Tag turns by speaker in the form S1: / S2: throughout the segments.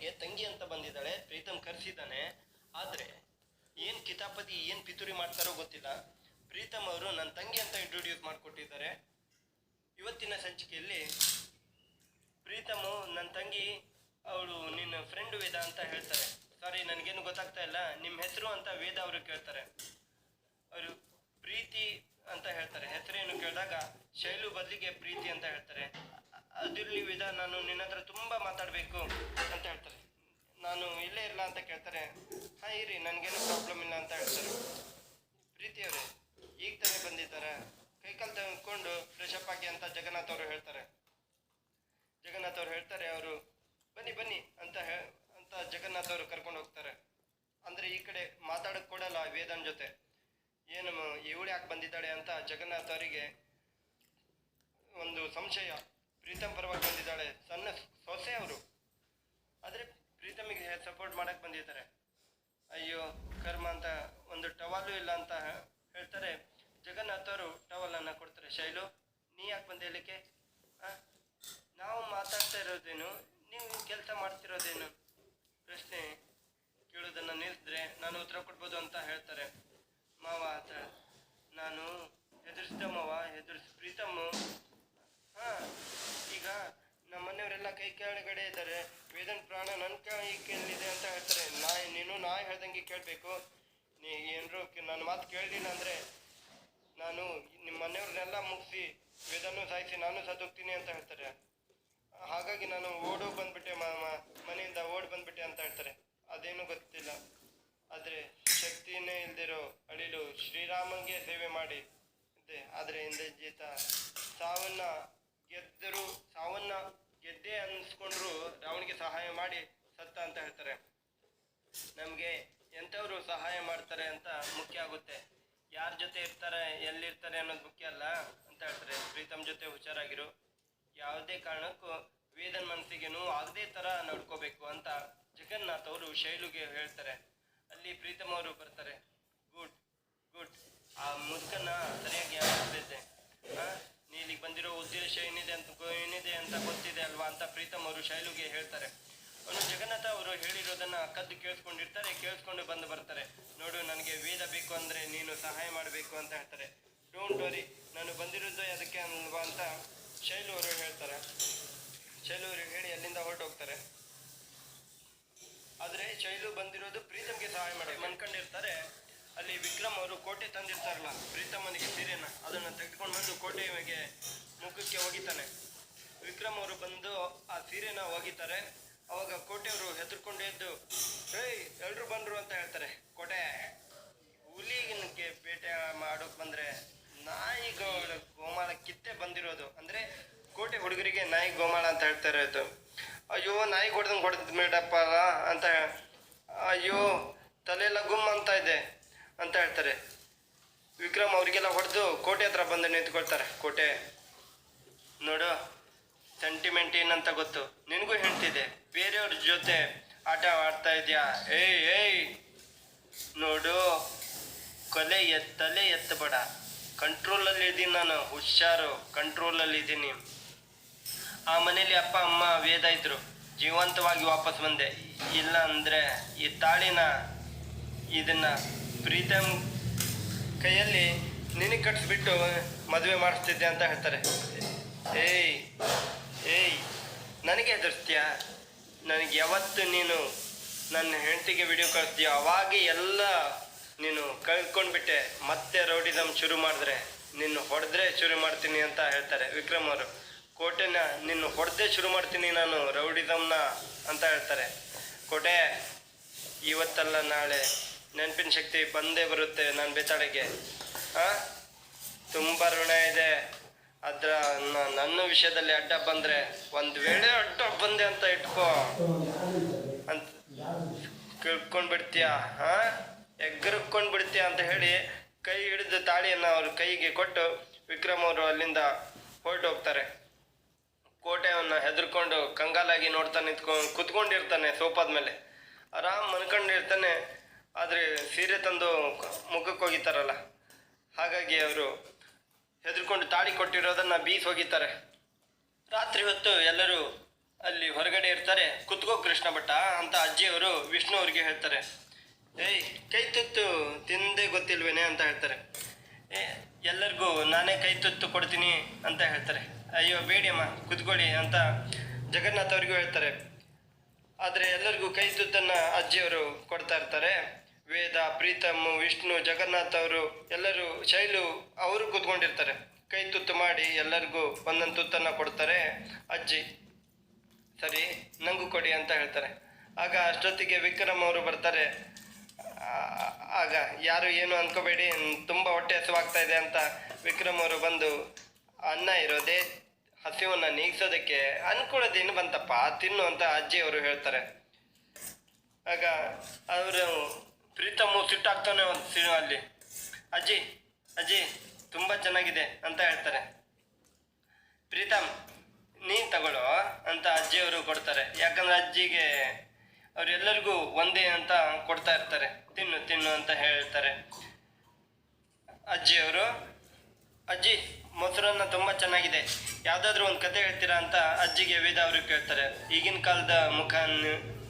S1: ಮನೆಗೆ ತಂಗಿ ಅಂತ ಬಂದಿದ್ದಾಳೆ, ಪ್ರೀತಮ್ ಕರೆಸಿದ್ದಾನೆ. ಆದ್ರೆ ಏನ್ ಕಿತಾಪತಿ, ಏನ್ ಪಿತೂರಿ ಮಾಡ್ತಾರೋ ಗೊತ್ತಿಲ್ಲ. ಪ್ರೀತಮ್ ಅವರು ನನ್ನ ತಂಗಿ ಅಂತ ಇಂಟ್ರೊಡ್ಯೂಸ್ ಮಾಡಿಕೊಟ್ಟಿದ್ದಾರೆ. ಇವತ್ತಿನ ಸಂಚಿಕೆಯಲ್ಲಿ ಪ್ರೀತಮ್ ನನ್ನ ತಂಗಿ, ಅವಳು ನಿನ್ನ ಫ್ರೆಂಡ್ ವೇದ ಅಂತ ಹೇಳ್ತಾರೆ. ಸಾರಿ ನನಗೇನು ಗೊತ್ತಾಗ್ತಾ ಇಲ್ಲ. ನಿಮ್ಮ ಹೆಸರು ಅಂತ ವೇದ ಅವರು ಕೇಳ್ತಾರೆ. ಅವರು ಪ್ರೀತಿ ಅಂತ ಹೇಳ್ತಾರೆ. ಹೆಸರೇನು ಕೇಳಿದಾಗ, ಶೈಲು ಬದಲಿಗೆ ಪ್ರೀತಿ ಅಂತ ಹೇಳ್ತಾರೆ. ಅದಿರ್ಲಿ ವೇದ ನಾನು ನಿನ್ನ ಹತ್ರ ತುಂಬ ಮಾತಾಡಬೇಕು ಅಂತ ಹೇಳ್ತಾರೆ. ನಾನು ಇಲ್ಲೇ ಇಲ್ಲ ಅಂತ ಕೇಳ್ತಾರೆ. ಹಾಂ ಇರಿ, ನನಗೇನು ಪ್ರಾಬ್ಲಮ್ ಇಲ್ಲ ಅಂತ ಹೇಳ್ತಾರೆ. ಪ್ರೀತಿ ಅವರೇ, ಈಗ ತಾನೇ ಬಂದಿದ್ದಾರೆ. ಕೈಕಾಲು ತೆಗೆದುಕೊಂಡು ಫ್ರೆಶ್ ಅಪ್ ಆಗಿ ಅಂತ ಜಗನ್ನಾಥ್ ಅವರು ಹೇಳ್ತಾರೆ. ಜಗನ್ನಾಥ್ ಅವ್ರು ಹೇಳ್ತಾರೆ, ಅವರು ಬನ್ನಿ ಬನ್ನಿ ಅಂತ ಹೇ, ಅಂತ ಜಗನ್ನಾಥ್ ಅವರು ಕರ್ಕೊಂಡು ಹೋಗ್ತಾರೆ. ಅಂದ್ರೆ ಈ ಕಡೆ ಮಾತಾಡಕ್ ಕೊಡಲ್ಲ ವೇದನ್ ಜೊತೆ. ಏನು, ಇವಳು ಯಾಕೆ ಬಂದಿದ್ದಾಳೆ ಅಂತ ಜಗನ್ನಾಥ್ ಅವರಿಗೆ ಒಂದು ಸಂಶಯ. ಪ್ರೀತಮ್ ಪರವಾಗಿ ಬಂದಿದ್ದಾಳೆ. ಸಣ್ಣ ಸೊಸೆ ಅವರು. ಆದರೆ ಪ್ರೀತಮಿಗೆ ಸಪೋರ್ಟ್ ಮಾಡಕ್ ಬಂದಿದ್ದಾರೆ ಅಯ್ಯೋ, ಕರ್ಮ ಅಂತ ಒಂದು ಟವಾಲು ಇಲ್ಲ ಅಂತ ಹೇಳ್ತಾರೆ. ಜಗನ್ನಾಥ್ ಅವರು ಟವಲ್ ಅನ್ನ ಕೊಡ್ತಾರೆ. ಶೈಲು, ನೀ ಯಾಕೆ ಬಂದೆ ಹೇಳಿಕೆ ನಾವು ಮಾತಾಡ್ತಾ ಇರೋದೇನು? ನೀವು ಕೆಲಸ ಮಾಡ್ತಿರೋದೇನು? ಪ್ರಶ್ನೆ ಕೇಳೋದನ್ನ ನಿಲ್ಲಿಸಿದ್ರೆ ನಾನು ಉತ್ತರ ಕೊಡ್ಬೋದು ಅಂತ ಹೇಳ್ತಾರೆ. ಮಾವ ಅಂತ ನಾನು ಹೆದರ್ಸಿದ ಮಾವ ಹೆದರ್ಸ್ ಪ್ರೀತಮ್ಮು ಈಗ ನಮ್ಮ ಮನೆಯವರೆಲ್ಲ ಕೈ ಕೆಳಗಡೆ ಇದ್ದಾರೆ. ವೇದನ್ ಪ್ರಾಣ ನನ್ನ ಕೈ ಕೇಳಿದೆ ಅಂತ ಹೇಳ್ತಾರೆ. ನಾ ನೀನು ನಾ ಹೇಳ್ದಂಗೆ ಕೇಳಬೇಕು. ನೀ ಏನ್ರು ನನ್ನ ಮಾತು ಕೇಳಲಿಲ್ಲ ಅಂದ್ರೆ ನಾನು ನಿಮ್ಮ ಮನೆಯವ್ರನ್ನೆಲ್ಲ ಮುಗಿಸಿ ವೇದನ್ನು ಸಾಯಿಸಿ ನಾನು ಸತ್ತೋಗ್ತೀನಿ ಅಂತ ಹೇಳ್ತಾರೆ. ಹಾಗಾಗಿ ನಾನು ಓಡೋ ಬಂದ್ಬಿಟ್ಟೆ ಮನೆಯಿಂದ ಓಡ್ ಬಂದ್ಬಿಟ್ಟೆ ಅಂತ ಹೇಳ್ತಾರೆ. ಅದೇನು ಗೊತ್ತಿಲ್ಲ. ಆದರೆ ಶಕ್ತಿನೇ ಇಲ್ದಿರೋ ಅಳಿಲು ಶ್ರೀರಾಮಂಗೆ ಸೇವೆ ಮಾಡಿ. ಆದರೆ ಹಿಂದೆ ಜೀತ ಸಾವನ್ನ ಗೆದ್ದರು ಸಾವನ್ನ ಗೆದ್ದೆ ಅನ್ಸ್ಕೊಂಡ್ರು ರಾವಣಿಗೆ ಸಹಾಯ ಮಾಡಿ ಸತ್ತ ಅಂತ ಹೇಳ್ತಾರೆ. ನಮಗೆ ಎಂಥವ್ರು ಸಹಾಯ ಮಾಡ್ತಾರೆ ಅಂತ ಮುಖ್ಯ ಆಗುತ್ತೆ. ಯಾರ ಜೊತೆ ಇರ್ತಾರೆ, ಎಲ್ಲಿರ್ತಾರೆ ಅನ್ನೋದು ಮುಖ್ಯ ಅಲ್ಲ ಅಂತ ಹೇಳ್ತಾರೆ. ಪ್ರೀತಮ್ ಜೊತೆ ಹುಷಾರಾಗಿರು. ಯಾವುದೇ ಕಾರಣಕ್ಕೂ ವೇದನ್ ಮನಸ್ಸಿಗೆ ನೋವು ಆಗದೇ ತರ ನಡ್ಕೋಬೇಕು ಅಂತ ಜಗನ್ನಾಥ್ ಅವರು ಶೈಲುಗೆ ಹೇಳ್ತಾರೆ. ಅಲ್ಲಿ ಪ್ರೀತಮ್ ಅವರು ಬರ್ತಾರೆ, ಗುಡ್ ಗುಡ್, ಆ ಮುದುಕನ್ನ ಸರಿಯಾಗಿ ಯಾರಿದೆ ನೀ ಇಲ್ಲಿಗೆ ಬಂದಿರೋ ಉದ್ದೇಶ ಏನಿದೆ ಅಂತ ಏನಿದೆ ಅಂತ ಗೊತ್ತಿದೆ ಅಲ್ವಾ ಅಂತ ಪ್ರೀತಮ್ ಅವರು ಶೈಲುಗೆ ಹೇಳ್ತಾರೆ. ಅವನು ಜಗನ್ನಾಥ ಅವರು ಹೇಳಿರೋದನ್ನ ಕದ್ದು ಕೇಳಿಸ್ಕೊಂಡಿರ್ತಾರೆ, ಕೇಳಿಸ್ಕೊಂಡು ಬಂದು ಬರ್ತಾರೆ. ನೋಡು, ನನಗೆ ವೇದ ಬೇಕು ಅಂದ್ರೆ ನೀನು ಸಹಾಯ ಮಾಡಬೇಕು ಅಂತ ಹೇಳ್ತಾರೆ. ಡೋಂಟ್ ವರಿ ನಾನು ಬಂದಿರೋದು ಅದಕ್ಕೆ ಅಲ್ವಾ ಅಂತ ಶೈಲು ಅವರು ಹೇಳ್ತಾರೆ. ಶೈಲು ಅವರು ಹೇಳಿ ಅಲ್ಲಿಂದ ಹೊರಟೋಗ್ತಾರೆ. ಆದರೆ ಶೈಲು ಬಂದಿರೋದು ಪ್ರೀತಮ್ಗೆ ಸಹಾಯ ಮಾಡಿ ಮನ್ಕೊಂಡಿರ್ತಾರೆ. ಅಲ್ಲಿ ವಿಕ್ರಮ್ ಅವರು ಕೋಟೆ ತಂದಿರ್ತಾರಲ್ಲ ಪ್ರೀತಮ್ಮನಿಗೆ ಸೀರೆನ, ಅದನ್ನ ತೆಗೆದುಕೊಂಡು ಬಂದು ಕೋಟೆಗೆ ಮುಖಕ್ಕೆ ಒಗಿತಾನೆ. ವಿಕ್ರಮ್ ಅವರು ಬಂದು ಆ ಸೀರೆನ ಒಗಿತಾರೆ. ಅವಾಗ ಕೋಟೆಯವರು ಹೆದರ್ಕೊಂಡು ಎದ್ದು, ಏಯ್, ಎಲ್ರು ಬಂದ್ರು ಅಂತ ಹೇಳ್ತಾರೆ. ಕೋಟೆ ಹುಲಿಗೆ ಬೇಟೆ ಮಾಡೋಕೆ ಬಂದ್ರೆ ನಾಯಿಗಳು ಗೋಮಾಳ ಕಿತ್ತೆ ಬಂದಿರೋದು. ಅಂದ್ರೆ ಕೋಟೆ ಹುಡುಗರಿಗೆ ನಾಯಿ ಗೋಮಾಳ ಅಂತ ಹೇಳ್ತಾ ಇರೋದು. ಅಯ್ಯೋ, ನಾಯಿ ಹೊಡೆದಂಗೆ ಹೊಡೆದ್ ಮೇಡಪ್ಪ ಅಂತ, ಅಯ್ಯೋ, ತಲೆಯೆಲ್ಲ ಗುಮ್ ಅಂತ ಇದೆ. ಅಂತ ಹೇಳ್ತಾರೆ. ವಿಕ್ರಮ್ ಅವರಿಗೆಲ್ಲ ಹೊಡೆದು ಕೋಟೆ ಹತ್ರ ಬಂದು ನಿಂತ್ಕೊಳ್ತಾರೆ. ಕೋಟೆ, ನೋಡು ಸೆಂಟಿಮೆಂಟ್ ಏನಂತ ಗೊತ್ತು? ನಿನಗೂ ಹೇಳ್ತಿದ್ದೆ, ಬೇರೆಯವ್ರ ಜೊತೆ ಆಟ ಆಡ್ತಾ ಇದೆಯಾ? ಏಯ್ ಏಯ್, ನೋಡು, ಕೊಲೆ ಎತ್ತಲೇ ಎತ್ತಬೇಡ. ಕಂಟ್ರೋಲಲ್ಲಿ ಇದ್ದೀನಿ ನಾನು, ಹುಷಾರು ಕಂಟ್ರೋಲಲ್ಲಿ ಇದ್ದೀನಿ. ಆ ಮನೇಲಿ ಅಪ್ಪ, ಅಮ್ಮ ವೇದ ಇದ್ರು. ಜೀವಂತವಾಗಿ ವಾಪಸ್ ಬಂದೆ. ಇಲ್ಲ ಅಂದರೆ ಈ ತಾಳಿನ ಇದನ್ನ ಪ್ರೀತಮ್ ಕೈಯಲ್ಲಿ ನಿನಗೆ ಕಟ್ಟಿಸ್ಬಿಟ್ಟು ಮದುವೆ ಮಾಡಿಸ್ತಿದ್ದೆ ಅಂತ ಹೇಳ್ತಾರೆ. ಏಯ್ ಏಯ್, ನನಗೆ ಹೆದರ್ಸ್ತೀಯ ನನಗೆ ಯಾವತ್ತು ನೀನು ನನ್ನ ಹೆಂಡತಿಗೆ ವಿಡಿಯೋ ಕಳಿಸ್ತೀಯೋ? ಅವಾಗೆ ಎಲ್ಲ ನೀನು ಕಳ್ಕೊಂಡ್ಬಿಟ್ಟೆ. ಮತ್ತೆ ರೌಡಿದಮ್ ಶುರು ಮಾಡಿದ್ರೆ ನಿನ್ನ ಹೊಡೆದ್ರೆ ಶುರು ಮಾಡ್ತೀನಿ ಅಂತ ಹೇಳ್ತಾರೆ ವಿಕ್ರಮ್ ಅವರು. ಕೋಟೆನ ನಿನ್ನ ಹೊಡೆದೇ ಶುರು ಮಾಡ್ತೀನಿ ನಾನು ರೌಡಿದಮ್ನ ಅಂತ ಹೇಳ್ತಾರೆ. ಕೋಟೆ, ಇವತ್ತಲ್ಲ ನಾಳೆ ನೆನಪಿನ ಶಕ್ತಿ ಬಂದೇ ಬರುತ್ತೆ ನನ್ನ ಬೆತ್ತಾಳೆಗೆ ಆ? ತುಂಬ ಋಣ ಇದೆ. ಅದ್ರ ನನ್ನ ವಿಷಯದಲ್ಲಿ ಅಡ್ಡ ಬಂದ್ರೆ ಒಂದ್ ವೇಳೆ ಅಡ್ಡ ಬಂದೆ ಅಂತ ಇಟ್ಕೋ. ಅಂತ ಕಿಳ್ಕೊಂಡ್ ಬಿಡ್ತೀಯ ಹಾಂ ಎಗ್ರಕ್ಕೊಂಡ್ ಬಿಡ್ತೀಯ ಅಂತ ಹೇಳಿ ಕೈ ಹಿಡಿದು ತಾಳಿಯನ್ನ ಅವ್ರ ಕೈಗೆ ಕೊಟ್ಟು ವಿಕ್ರಮ್ ಅವರು ಅಲ್ಲಿಂದ ಹೋಗ್ತಾರೆ. ಕೋಟೆಯನ್ನ ಹೆದರ್ಕೊಂಡು ಕಂಗಾಲಾಗಿ ನೋಡ್ತಾ ನಿಂತ್ಕೊಂಡು ಕುತ್ಕೊಂಡಿರ್ತಾನೆ ಸೋಪಾದ್ಮೇಲೆ ಮೇಲೆ. ಆರಾಮ್ ಮನ್ಕೊಂಡಿರ್ತಾನೆ ಆದ್ರೆ ಸೀರೆ ತಂದು ಮುಖಕ್ಕೆ ಹೋಗಿತಾರಲ್ಲ, ಹಾಗಾಗಿ ಅವರು ಹೆದರ್ಕೊಂಡು ತಾಳಿ ಕೊಟ್ಟಿರೋದನ್ನು ಬೀಸಿ ಹೋಗಿತಾರೆ ರಾತ್ರಿ ಹೊತ್ತು ಎಲ್ಲರೂ ಅಲ್ಲಿ ಹೊರಗಡೆ ಇರ್ತಾರೆ, ಕುತ್ಕೋ ಕೃಷ್ಣ ಭಟ್ಟ ಅಂತ ಅಜ್ಜಿಯವರು ವಿಷ್ಣು ಅವ್ರಿಗೆ ಹೇಳ್ತಾರೆ. ಏಯ್, ಕೈ ತುತ್ತು ತಿಂದೇ ಗೊತ್ತಿಲ್ವೇನೆ? ಅಂತ ಹೇಳ್ತಾರೆ. ಏ, ಎಲ್ಲರಿಗೂ ನಾನೇ ಕೈ ತುತ್ತು ಕೊಡ್ತೀನಿ ಅಂತ ಹೇಳ್ತಾರೆ. ಅಯ್ಯೋ, ಬೇಡಿಯಮ್ಮ, ಕುತ್ಕೊಳ್ಳಿ ಅಂತ ಜಗನ್ನಾಥ್ ಅವ್ರಿಗೂ ಹೇಳ್ತಾರೆ. ಆದರೆ ಎಲ್ಲರಿಗೂ ಕೈ ತುತ್ತನ್ನು ಅಜ್ಜಿಯವರು ಕೊಡ್ತಾ ಇರ್ತಾರೆ. ವೇದ, ಪ್ರೀತಮ್, ವಿಷ್ಣು, ಜಗನ್ನಾಥ್ ಅವರು ಎಲ್ಲರೂ ಶೈಲು ಅವರು ಕೂತ್ಕೊಂಡಿರ್ತಾರೆ. ಕೈ ತುತ್ತು ಮಾಡಿ ಎಲ್ಲರಿಗೂ ಒಂದೊಂದು ತುತ್ತನ್ನು ಕೊಡ್ತಾರೆ. ಅಜ್ಜಿ, ಸರಿ, ನಂಗೂ ಕೊಡಿ ಅಂತ ಹೇಳ್ತಾರೆ. ಆಗ ಅಷ್ಟೊತ್ತಿಗೆ ವಿಕ್ರಮ್ ಅವರು ಬರ್ತಾರೆ. ಆಗ ಯಾರು ಏನು ಅನ್ಕೋಬೇಡಿ, ತುಂಬ ಹೊಟ್ಟೆ ಹಸುವಾಗ್ತಾ ಇದೆ ಅಂತ ವಿಕ್ರಮ್ ಅವರು ಬಂದು ಅನ್ನ ಇರೋದೇ ಹಸಿವನ್ನ ನೀಗ್ಸೋದಕ್ಕೆ ಏನು ಬಂತಪ್ಪ, ತಿನ್ನು ಅಂತ ಅಜ್ಜಿಯವರು ಹೇಳ್ತಾರೆ. ಆಗ ಅವರು ಪ್ರೀತಮ್ಮು ಸಿಟ್ಟಾಗ್ತಾನೆ ಒಂದು ಅಲ್ಲಿ. ಅಜ್ಜಿ ಅಜ್ಜಿ, ತುಂಬ ಚೆನ್ನಾಗಿದೆ ಅಂತ ಹೇಳ್ತಾರೆ. ಪ್ರೀತಮ್, ನೀನ್ ತಗೊಳ್ಳೋ ಅಂತ ಅಜ್ಜಿಯವರು ಕೊಡ್ತಾರೆ. ಯಾಕಂದ್ರೆ ಅಜ್ಜಿಗೆ ಅವರೆಲ್ಲರಿಗೂ ಒಂದೇ ಅಂತ ಕೊಡ್ತಾ ಇರ್ತಾರೆ. ತಿನ್ನು ತಿನ್ನು ಅಂತ ಹೇಳ್ತಾರೆ. ಅಜ್ಜಿಯವರು ಅಜ್ಜಿ, ಮೊಸರನ್ನ ತುಂಬಾ ಚೆನ್ನಾಗಿದೆ. ಯಾವ್ದಾದ್ರು ಒಂದು ಕತೆ ಹೇಳ್ತೀರಾ ಅಂತ ಅಜ್ಜಿಗೆ ವೇದ ಅವರು ಕೇಳ್ತಾರೆ. ಈಗಿನ ಕಾಲದ ಮುಖ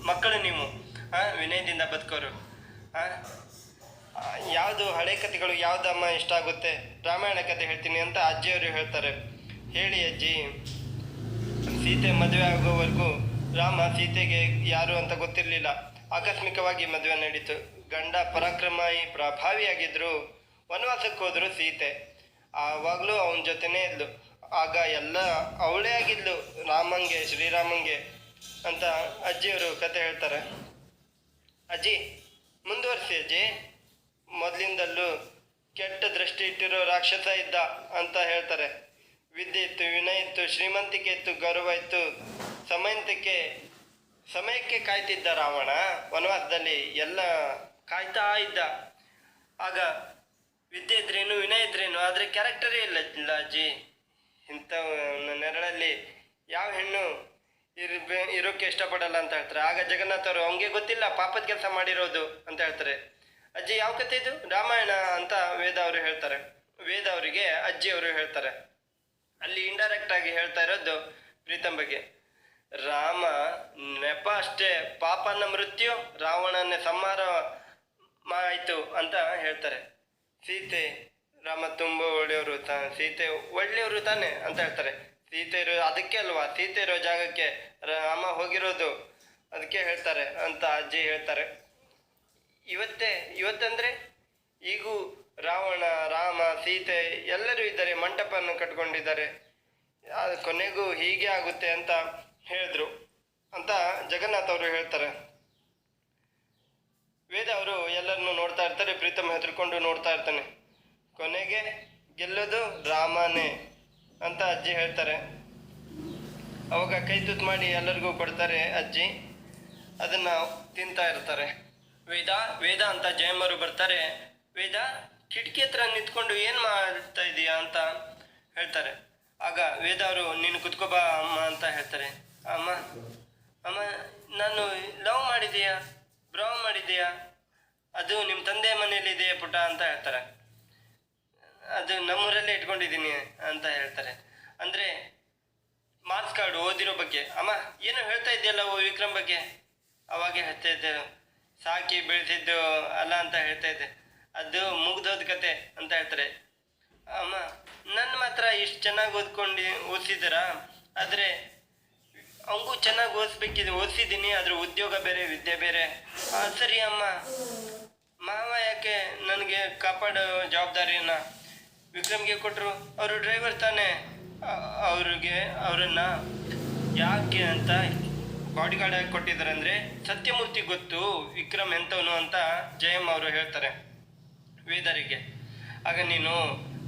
S1: ಮಕ್ಕಳು ನೀವು, ಆ, ವಿನಯದಿಂದ ಬದುಕೋರು. ಆ ಯಾವುದು ಹಳೆ ಕಥೆಗಳು ಯಾವ್ದಮ್ಮ ಇಷ್ಟ ಆಗುತ್ತೆ? ರಾಮಾಯಣ ಕತೆ ಹೇಳ್ತೀನಿ ಅಂತ ಅಜ್ಜಿಯವರು ಹೇಳ್ತಾರೆ. ಹೇಳಿ ಅಜ್ಜಿ. ಸೀತೆ ಮದುವೆ ಆಗೋವರೆಗೂ ರಾಮ ಸೀತೆಗೆ ಯಾರು ಅಂತ ಗೊತ್ತಿರಲಿಲ್ಲ. ಆಕಸ್ಮಿಕವಾಗಿ ಮದುವೆ ನಡೀತು. ಗಂಡ ಪರಾಕ್ರಮಿ, ಪ್ರಭಾವಿಯಾಗಿದ್ರು, ವನವಾಸಕ್ಕೆ ಹೋದ್ರು ಸೀತೆ. ಆವಾಗಲೂ ಅವನ ಜೊತೆನೇ ಇದ್ಲು. ಆಗ ಎಲ್ಲ ಅವಳೇ ಆಗಿದ್ಲು, ರಾಮಂಗೆ, ಶ್ರೀರಾಮಂಗೆ ಅಂತ ಅಜ್ಜಿಯವರು ಕತೆ ಹೇಳ್ತಾರೆ. ಅಜ್ಜಿ, ಮುಂದುವರಿಸಿ ಅಜ್ಜಿ. ಮೊದಲಿಂದಲೂ ಕೆಟ್ಟ ದೃಷ್ಟಿ ಇಟ್ಟಿರೋ ರಾಕ್ಷಸ ಇದ್ದ ಅಂತ ಹೇಳ್ತಾರೆ. ವಿದ್ಯೆ ಇತ್ತು, ವಿನಯ ಇತ್ತು, ಶ್ರೀಮಂತಿಕೆ ಇತ್ತು, ಗೌರವ ಇತ್ತು. ಸಮಯಂತಿಕೆ ಸಮಯಕ್ಕೆ ಕಾಯ್ತಿದ್ದ ರಾವಣ ವನವಾಸದಲ್ಲಿ ಎಲ್ಲ ಕಾಯ್ತಾ ಇದ್ದ. ಆಗ ವಿದ್ಯೆ ಇದ್ರೇನು, ವಿನಯ ಇದ್ರೇನು, ಆದರೆ ಕ್ಯಾರೆಕ್ಟರೇ ಇಲ್ಲ ಇಲ್ಲ ಅಜ್ಜಿ ಇಂಥ ನೆರಳಲ್ಲಿ ಯಾವ ಹೆಣ್ಣು ಇರ್ಬೇ ಇರೋಕ್ಕೆ ಇಷ್ಟಪಡಲ್ಲ ಅಂತ ಹೇಳ್ತಾರೆ. ಆಗ ಜಗನ್ನಾಥ್ ಅವರು, ಅವನಿಗೆ ಗೊತ್ತಿಲ್ಲ, ಪಾಪದ ಕೆಲಸ ಮಾಡಿರೋದು ಅಂತ ಹೇಳ್ತಾರೆ. ಅಜ್ಜಿ, ಯಾವ ಕತೆ ಇದು? ರಾಮಾಯಣ ಅಂತ ವೇದ ಅವರು ಹೇಳ್ತಾರೆ. ವೇದ ಅವರಿಗೆ ಅಜ್ಜಿ ಅವರು ಹೇಳ್ತಾರೆ. ಅಲ್ಲಿ ಇಂಡೈರೆಕ್ಟ್ ಆಗಿ ಹೇಳ್ತಾ ಇರೋದು ಪ್ರೀತಮ್ ಬಗ್ಗೆ. ರಾಮ, ನೆಪ ಅಷ್ಟೇ ಪಾಪನ ಮೃತ್ಯು ರಾವಣನ ಸಂಹಾರ ಆಯಿತು ಅಂತ ಹೇಳ್ತಾರೆ. ಸೀತೆ ರಾಮ ತುಂಬ ಒಳ್ಳೆಯವರು ತಾ ಸೀತೆ ಒಳ್ಳೆಯವರು ತಾನೆ ಅಂತ ಹೇಳ್ತಾರೆ. ಸೀತೆ ಇರೋ ಅದಕ್ಕೆ ಅಲ್ವಾ? ಸೀತೆ ಇರೋ ಜಾಗಕ್ಕೆ ರಾಮ ಹೋಗಿರೋದು ಅದಕ್ಕೆ ಹೇಳ್ತಾರೆ ಅಂತ ಅಜ್ಜಿ ಹೇಳ್ತಾರೆ. ಇವತ್ತೇ, ಇವತ್ತಂದ್ರೆ ಈಗೂ ರಾವಣ, ರಾಮ, ಸೀತೆ ಎಲ್ಲರೂ ಇದ್ದಾರೆ, ಮಂಟಪವನ್ನು ಕಟ್ಕೊಂಡಿದ್ದಾರೆ. ಕೊನೆಗೂ ಹೀಗೆ ಆಗುತ್ತೆ ಅಂತ ಹೇಳಿದ್ರು ಅಂತ ಜಗನ್ನಾಥ್ ಅವರು ಹೇಳ್ತಾರೆ. ವೇದ ಅವರು ಎಲ್ಲರನ್ನು ನೋಡ್ತಾ ಇರ್ತಾರೆ, ಪ್ರೀತಮ್ ಹೆದರ್ಕೊಂಡು ನೋಡ್ತಾ ಇರ್ತಾನೆ. ಕೊನೆಗೆ ಗೆಲ್ಲೋದು ರಾಮನೇ ಅಂತ ಅಜ್ಜಿ ಹೇಳ್ತಾರೆ. ಅವಾಗ ಕೈ ತುತ್ತು ಮಾಡಿ ಎಲ್ಲರಿಗೂ ಕೊಡ್ತಾರೆ ಅಜ್ಜಿ. ಅದನ್ನ ತಿಂತಾ ಇರ್ತಾರೆ. ವೇದ ವೇದ ಅಂತ ಜಯಮ್ಮರು ಬರ್ತಾರೆ. ವೇದ, ಕಿಟಕಿ ಹತ್ರ ನಿಂತ್ಕೊಂಡು ಏನು ಮಾಡ್ತಾ ಇದೀಯಾ ಅಂತ ಹೇಳ್ತಾರೆ. ಆಗ ವೇದ ಅವರು, ನೀನು ಕುತ್ಕೋಬಾ ಅಮ್ಮ ಅಂತ ಹೇಳ್ತಾರೆ. ಅಮ್ಮ ಅಮ್ಮ, ನಾನು ಲವ್ ಮಾಡಿದೀಯಾ? ಬ್ರಾವ್ ಮಾಡಿದೀಯಾ? ಅದು ನಿಮ್ಮ ತಂದೆ ಮನೆಯಲ್ಲಿ ಇದೆಯಾ ಪುಟ ಅಂತ ಹೇಳ್ತಾರೆ. ಅದು ನಮ್ಮೂರಲ್ಲೇ ಇಟ್ಕೊಂಡಿದ್ದೀನಿ ಅಂತ ಹೇಳ್ತಾರೆ. ಅಂದರೆ ಮಾರ್ಕ್ಸ್ ಕಾರ್ಡ್ ಓದಿರೋ ಬಗ್ಗೆ. ಅಮ್ಮ, ಏನೋ ಹೇಳ್ತಾ ಇದೆಯಲ್ಲ ಓ ವಿಕ್ರಮ್ ಬಗ್ಗೆ? ಅವಾಗೆ ಹೇಳ್ತಾ ಇದ್ದೆ. ಸಾಕಿ ಬೆಳೆಸಿದ್ದು ಅಲ್ಲ ಅಂತ ಹೇಳ್ತಾ ಇದ್ದೆ. ಅದು ಮುಗ್ದೋದ ಕತೆ ಅಂತ ಹೇಳ್ತಾರೆ. ಅಮ್ಮ ನನ್ನ ಮಾತ್ರ ಇಷ್ಟು ಚೆನ್ನಾಗಿ ಓದ್ಕೊಂಡು ಓದಿಸಿದ್ದೀರಾ? ಆದರೆ ಅವಂಗೂ ಚೆನ್ನಾಗಿ ಓದಿಸ್ಬೇಕಿದೆ ಓದಿಸಿದ್ದೀನಿ ಅದ್ರ ಉದ್ಯೋಗ ಬೇರೆ, ವಿದ್ಯೆ ಬೇರೆ. ಸರಿ ಅಮ್ಮ. ಮಾವ ಯಾಕೆ ನನಗೆ ಕಾಪಾಡೋ ಜವಾಬ್ದಾರಿಯನ್ನ ವಿಕ್ರಮ್ಗೆ ಕೊಟ್ಟರು ಅವರು ಡ್ರೈವರ್ ತಾನೆ. ಅವ್ರಿಗೆ, ಅವರನ್ನ ಯಾಕೆ ಅಂತ ಬಾಡಿ ಗಾರ್ಡ್ ಆಗಿ ಕೊಟ್ಟಿದ್ದಾರೆ ಸತ್ಯಮೂರ್ತಿ ಗೊತ್ತು, ವಿಕ್ರಮ್ ಎಂಥವನು ಅಂತ ಜಯಮ್ ಅವರು ಹೇಳ್ತಾರೆ ವೇದರಿಗೆ. ಆಗ ನೀನು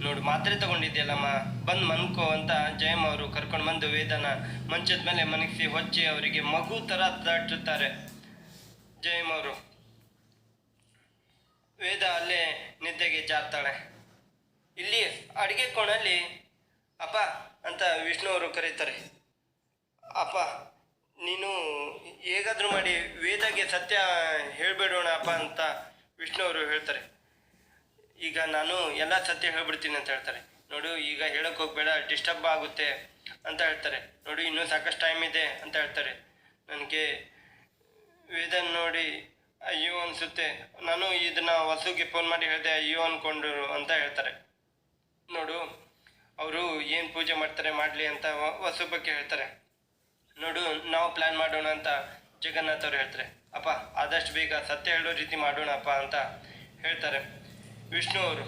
S1: ನೋಡು, ಮಾತ್ರೆ ತಗೊಂಡಿದ್ದೀಯಲ್ಲಮ್ಮ ಬಂದು ಮನ್ಕೋ ಅಂತ ಜಯಮ್ ಅವರು ಕರ್ಕೊಂಡು ಬಂದು ವೇದನ ಮಂಚದ ಮೇಲೆ ಮನಗಿಸಿ ಹೊಚ್ಚಿ ಅವರಿಗೆ ಮಗು ಥರ ದಾಟುತ್ತಾರೆ ಜಯಮ್ ಅವರು. ವೇದ ಅಲ್ಲೇ ನಿದ್ದೆಗೆ ಜಾರ್ತಾಳೆ ಇಲ್ಲಿ ಅಡಿಗೆ ಕೋಣಲ್ಲಿ ಅಪ್ಪ ಅಂತ ವಿಷ್ಣು ಅವರು ಕರೀತಾರೆ. ಅಪ್ಪ, ನೀನು ಹೇಗಾದರೂ ಮಾಡಿ ವೇದಗೆ ಸತ್ಯ ಹೇಳಿಬಿಡೋಣ ಅಪ್ಪ ಅಂತ ವಿಷ್ಣು ಅವರು ಹೇಳ್ತಾರೆ. ಈಗ ನಾನು ಎಲ್ಲ ಸತ್ಯ ಹೇಳ್ಬಿಡ್ತೀನಿ ಅಂತ ಹೇಳ್ತಾರೆ. ನೋಡು, ಈಗ ಹೇಳಕ್ಕೆ ಹೋಗ್ಬೇಡ, ಡಿಸ್ಟರ್ಬ್ ಆಗುತ್ತೆ ಅಂತ ಹೇಳ್ತಾರೆ. ನೋಡು, ಇನ್ನೂ ಸಾಕಷ್ಟು ಟೈಮ್ ಇದೆ ಅಂತ ಹೇಳ್ತಾರೆ. ನನಗೆ ವೇದ ನೋಡಿ ಅಯ್ಯೋ ಅನಿಸುತ್ತೆ. ನಾನು ಇದನ್ನ ವಸುಗೆ ಫೋನ್ ಮಾಡಿ ಹೇಳಿದೆ, ಅಯ್ಯೋ ಅನ್ಕೊಂಡ್ರು ಅಂತ ಹೇಳ್ತಾರೆ. ನೋಡು, ಅವರು ಏನು ಪೂಜೆ ಮಾಡ್ತಾರೆ ಮಾಡಲಿ ಅಂತ ವಸು ಬಗ್ಗೆ ಹೇಳ್ತಾರೆ. ನೋಡು, ನಾವು ಪ್ಲ್ಯಾನ್ ಮಾಡೋಣ ಅಂತ ಜಗನ್ನಾಥ್ ಅವರು ಹೇಳ್ತಾರೆ. ಅಪ್ಪ, ಆದಷ್ಟು ಬೇಗ ಸತ್ಯ ಹೇಳೋ ರೀತಿ ಮಾಡೋಣಪ್ಪ ಅಂತ ಹೇಳ್ತಾರೆ. ವಿಷ್ಣು ಅವರು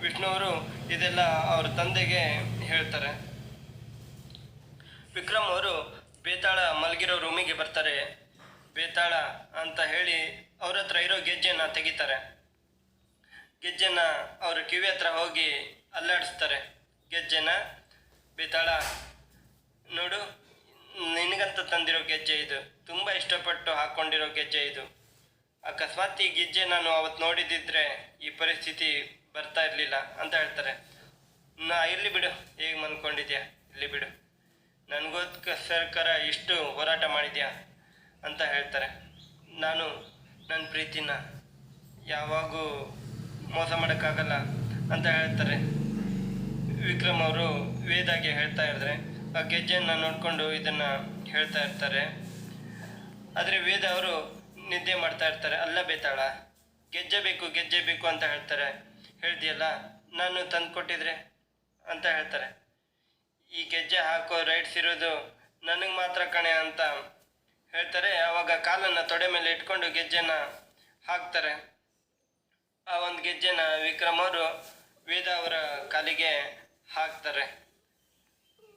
S1: ವಿಷ್ಣು ಅವರು ಇದೆಲ್ಲ ಅವ್ರ ತಂದೆಗೆ ಹೇಳ್ತಾರೆ. ವಿಕ್ರಮ್ ಅವರು ಬೇತಾಳ ಮಲಗಿರೋ ರೂಮಿಗೆ ಬರ್ತಾರೆ. ಬೇತಾಳ ಅಂತ ಹೇಳಿ ಅವ್ರ ಹತ್ರ ಇರೋ ಗೆಜ್ಜೆನ ತೆಗಿತಾರೆ. ಗೆಜ್ಜೆನ ಅವ್ರ ಕಿವಿ ಹತ್ರ ಹೋಗಿ ಅಲ್ಲಾಡಿಸ್ತಾರೆ. ಗೆಜ್ಜೆನ ಬೇತಾಳ, ನೋಡು, ನಿನಗಂತ ತಂದಿರೋ ಗೆಜ್ಜೆ ಇದು. ತುಂಬ ಇಷ್ಟಪಟ್ಟು ಹಾಕ್ಕೊಂಡಿರೋ ಗೆಜ್ಜೆ ಇದು. ಅಕಸ್ಮಾತ್ ಈ ಗೆಜ್ಜೆ ನಾನು ಅವತ್ತು ನೋಡಿದ್ದಿದ್ರೆ ಈ ಪರಿಸ್ಥಿತಿ ಬರ್ತಾ ಇರಲಿಲ್ಲ ಅಂತ ಹೇಳ್ತಾರೆ. ನಾ, ಇರಲಿ ಬಿಡು. ಹೇಗೆ ಮನ್ಕೊಂಡಿದ್ಯಾ? ಇಲ್ಲಿ ಬಿಡು. ನನಗೋಸ್ಕರ ಇಷ್ಟು ಹೋರಾಟ ಮಾಡಿದ್ಯಾ? ಅಂತ ಹೇಳ್ತಾರೆ. ನಾನು ನನ್ನ ಪ್ರೀತಿನ ಯಾವಾಗೂ ಮೋಸ ಮಾಡೋಕ್ಕಾಗಲ್ಲ ಅಂತ ಹೇಳ್ತಾರೆ. ವಿಕ್ರಮ್ ಅವರು ವೇದಾಗೆ ಹೇಳ್ತಾ ಇದ್ದಾರೆ ಆ ಗೆಜ್ಜೆಯನ್ನು ನೋಡಿಕೊಂಡು ಇದನ್ನು ಹೇಳ್ತಾ ಇರ್ತಾರೆ. ಆದರೆ ವೇದ ಅವರು ನಿದ್ದೆ ಮಾಡ್ತಾ ಇರ್ತಾರೆ. ಅಲ್ಲ ಬೇತಾಳ, ಗೆಜ್ಜೆ ಬೇಕು ಗೆಜ್ಜೆ ಬೇಕು ಅಂತ ಹೇಳ್ತಾರೆ. ಹೇಳ್ದಿಯಲ್ಲ, ನಾನು ತಂದು ಕೊಟ್ಟಿದ್ರೆ ಅಂತ ಹೇಳ್ತಾರೆ. ಈ ಗೆಜ್ಜೆ ಹಾಕೋ ರೈಟ್ಸ್ ಇರೋದು ನನಗೆ ಮಾತ್ರ ಕಣೆ ಅಂತ ಹೇಳ್ತಾರೆ ಆವಾಗ ಕಾಲನ್ನು ತೊಡೆ ಮೇಲೆ ಇಟ್ಕೊಂಡು ಗೆಜ್ಜೆನ ಹಾಕ್ತಾರೆ. ಆ ಒಂದು ಗೆಜ್ಜೆನ ವಿಕ್ರಮ್ ಅವರು ವೇದ ಅವರ ಕಾಲಿಗೆ ಹಾಕ್ತಾರೆ.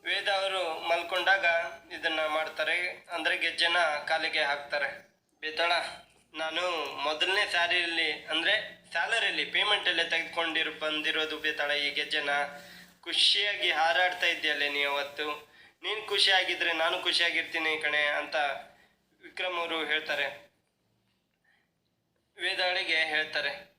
S1: ವೇದ ಅವರು ಮಲ್ಕೊಂಡಾಗ ಇದನ್ನ ಮಾಡ್ತಾರೆ, ಅಂದ್ರೆ ಗೆಜ್ಜೆನ ಕಾಲಿಗೆ ಹಾಕ್ತಾರೆ. ಬೇತಾಳ ನಾನು ಮೊದಲನೇ ಸ್ಯಾಲರಿಯಲ್ಲಿ ಅಂದ್ರೆ ಸ್ಯಾಲರಿಯಲ್ಲಿ ಪೇಮೆಂಟಲ್ಲೇ ತೆಗೆದುಕೊಂಡಿರು, ಬಂದಿರೋದು ಬೇತಾಳ ಈ ಗೆಜ್ಜೆನ. ಖುಷಿಯಾಗಿ ಹಾರಾಡ್ತಾ ಇದ್ದೀಯಲ್ಲೇ ನೀ ಅವತ್ತು. ನೀನು ಖುಷಿಯಾಗಿದ್ರೆ ನಾನು ಖುಷಿಯಾಗಿರ್ತೀನಿ ಕಣೆ ಅಂತ ವಿಕ್ರಮ್ ಅವರು ಹೇಳ್ತಾರೆ. ವೇದಾಳಿಗೆ ಹೇಳ್ತಾರೆ.